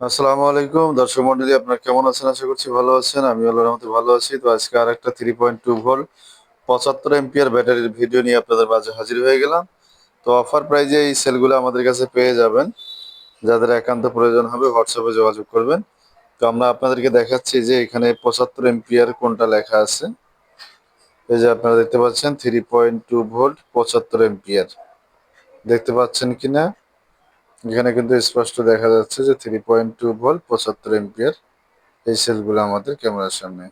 আসসালামু আলাইকুম। দর্শক মন্ডলী, আপনারা কেমন আছেন? আশা করছি ভালো আছেন। আমি আল্লাহর রহমতে ভালো আছি। তো আজকে আর একটা থ্রি পয়েন্ট টু ভোল্ট পঁচাত্তর এমপিআর ব্যাটারির ভিডিও নিয়ে আপনাদের মাঝে হাজির হয়ে গেলাম। তো অফার প্রাইজে এই সেলগুলো আমাদের কাছে পেয়ে যাবেন। যাদের একান্ত প্রয়োজন হবে হোয়াটসঅ্যাপে যোগাযোগ করবেন। তো আমরা আপনাদেরকে দেখাচ্ছি যে এখানে পঁচাত্তর এমপিআর কোনটা লেখা আছে। এই যে আপনারা দেখতে পাচ্ছেন থ্রি পয়েন্ট টু ভোল্ট পঁচাত্তর এমপিআর দেখতে পাচ্ছেন কিনা? এখানে কিন্তু স্পষ্ট দেখা যাচ্ছে যে থ্রি পয়েন্ট টু ভোল্ট পঁচাত্তর এমপিয়ার এই সেলগুলো আমাদের ক্যামেরার সামনে।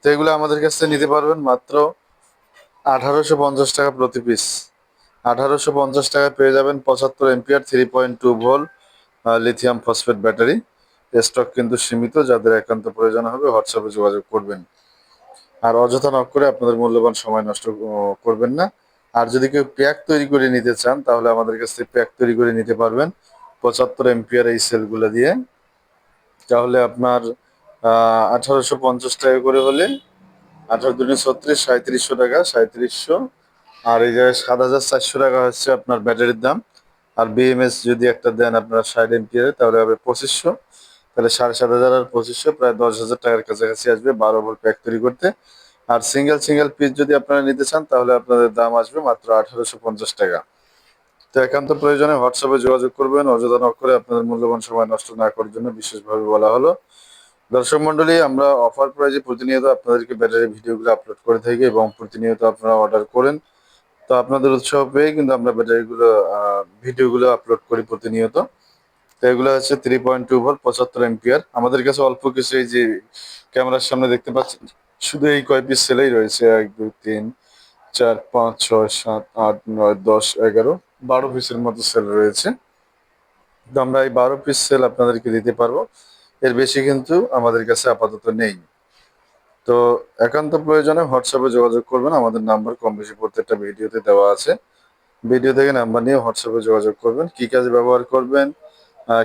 তো এগুলো আমাদের কাছ থেকে নিতে পারবেন মাত্র আঠারোশো পঞ্চাশ টাকা প্রতি পিস আঠারোশো পঞ্চাশ টাকা পেয়ে যাবেন পঁচাত্তর ampere three point two volt lithium phosphate battery stock কিন্তু সীমিত, যাদের একান্ত প্রয়োজন হবে হোয়াটসঅ্যাপে যোগাযোগ করবেন। আর অযথা নক করে আপনাদের মূল্যবান সময় নষ্ট করবেন না। আর যদি কেউ প্যাক তৈরি করে নিতে চান, তাহলে আমাদের কাছ প্যাক তৈরি করে নিতে পারবেন পঁচাত্তর এমপিআর এই সেলগুলো দিয়ে। তাহলে আপনার আঠারোশো পঞ্চাশ টাকা করে হলে আঠারো দুটো ছত্রিশ সাঁত্রিশশো টাকা সাঁত্রিশশো আর এই জায়গায় সাত হাজার চারশো টাকা হচ্ছে আপনার ব্যাটারির দাম। আর বিএমএস যদি একটা দেন আপনার ষাট এমপিআর, তাহলে হবে পঁচিশশো। তাহলে সাড়ে সাত হাজার আর পঁচিশশো, প্রায় দশ হাজার টাকার কাছাকাছি আসবে বারো ভোল্ট প্যাক তৈরি করতে। আর সিঙ্গেল সিঙ্গেল পিস যদি আপনারা নিতে চান, তাহলে আপনাদের দাম আসবে মাত্র আঠারোশো পঞ্চাশ টাকা। তো একান্ত প্রয়োজনে হোয়াটসঅ্যাপে যোগাযোগ করবেন, অযথা নক করে আপনাদের মূল্যবান সময় নষ্ট না করার জন্য বিশেষভাবে বলা হলো। দর্শক মন্ডলী আমরা অফার প্রাইজে প্রতিনিয়ত আপনাদেরকে ব্যাটারি ভিডিওগুলো আপলোড করে থাকি এবং প্রতিনিয়ত আপনারা অর্ডার করেন। তো আপনাদের উৎসাহ পেয়ে কিন্তু আমরা ব্যাটারিগুলো ভিডিওগুলো আপলোড করি প্রতিনিয়ত। তো এগুলো হচ্ছে থ্রি পয়েন্ট টু ভোল্ট পঁচাত্তর এমপিআর আমাদের কাছে অল্প কিছু এই যে ক্যামেরার সামনে দেখতে পাচ্ছেন? শুধু এই কয় পিস সেলেই রয়েছে, এক, দুই, তিন, চার, পাঁচ, ছয়, সাত, আট, নয়, দশ, এগারো, বারো পিসের মতো সেল রয়েছে। তো আমরা এই বারো পিস সেল আপনাদেরকে দিতে পারব। এর বেশি কিন্তু আমাদের কাছে আপাতত নেই। তো একান্ত প্রয়োজনে হোয়াটসঅ্যাপে যোগাযোগ করবেন, আমাদের নাম্বার কম বেশি প্রত্যেকটা ভিডিওতে দেওয়া আছে। ভিডিও থেকে নাম্বার নিয়ে হোয়াটসঅ্যাপে যোগাযোগ করবেন, কি কাজে ব্যবহার করবেন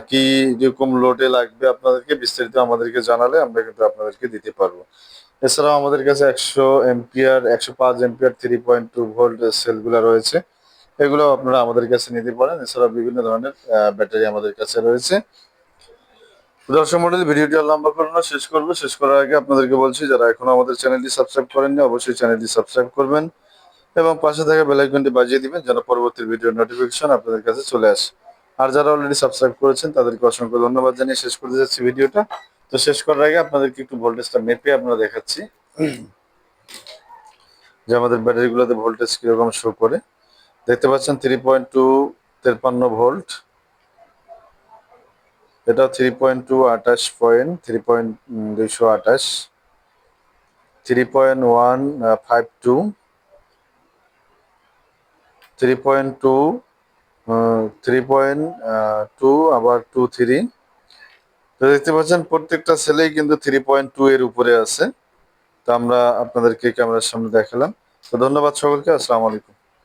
কি রকম লোডে লাগবে আপনাদেরকে বিস্তারিত আমাদেরকে জানালে আমরা কিন্তু আপনাদেরকে দিতে পারব। এছাড়াও আমাদের কাছে একশো এমপিআর, একশো পাঁচ ampere three point two volt সেলগুলো রয়েছে। এগুলো আপনারা আমাদের কাছে নিতে পারেন। এছাড়া বিভিন্ন ধরনের ব্যাটারি আমাদের কাছে রয়েছে। দর্শক মন্ডলী, ভিডিওটি আর লম্বা করব না, শেষ করব। শেষ করার আগে আপনাদেরকে বলছি, যারা এখনও আমাদের চ্যানেলটি সাবস্ক্রাইব করেননি, অবশ্যই চ্যানেলটি সাবস্ক্রাইব করবেন এবং পাশে থাকা বেল আইকনটি বাজিয়ে দিবেন, যেন পরবর্তী ভিডিওর নোটিফিকেশন আপনাদের কাছে চলে আসে। আর যারা অলরেডি সাবস্ক্রাইব করেছেন, তাদেরকে অসংখ্য ধন্যবাদ জানিয়ে শেষ করতে যাচ্ছি ভিডিওটা। তো শেষ করার আগে আপনাদেরকে একটু ভোল্টেজটা মেপে আপনারা দেখাচ্ছি। যে আমাদের ব্যাটারিগুলোতে ভোল্টেজ কীরকম শো করে। দেখতে পাচ্ছেন থ্রি পয়েন্ট টু তেপান্ন ভোল্ট এটা থ্রি পয়েন্ট টু আঠাশ পয়েন্ট থ্রি পয়েন্ট দুইশো আঠাশ। Three point one five two three point two three point two আবার টু থ্রি তো দেখতে পাচ্ছেন প্রত্যেকটা সেলেই কিন্তু থ্রি পয়েন্ট টু এর উপরে আছে। তো আমরা আপনাদেরকে ক্যামেরার সামনে দেখালাম। তো ধন্যবাদ সকলকে, আসসালামু আলাইকুম।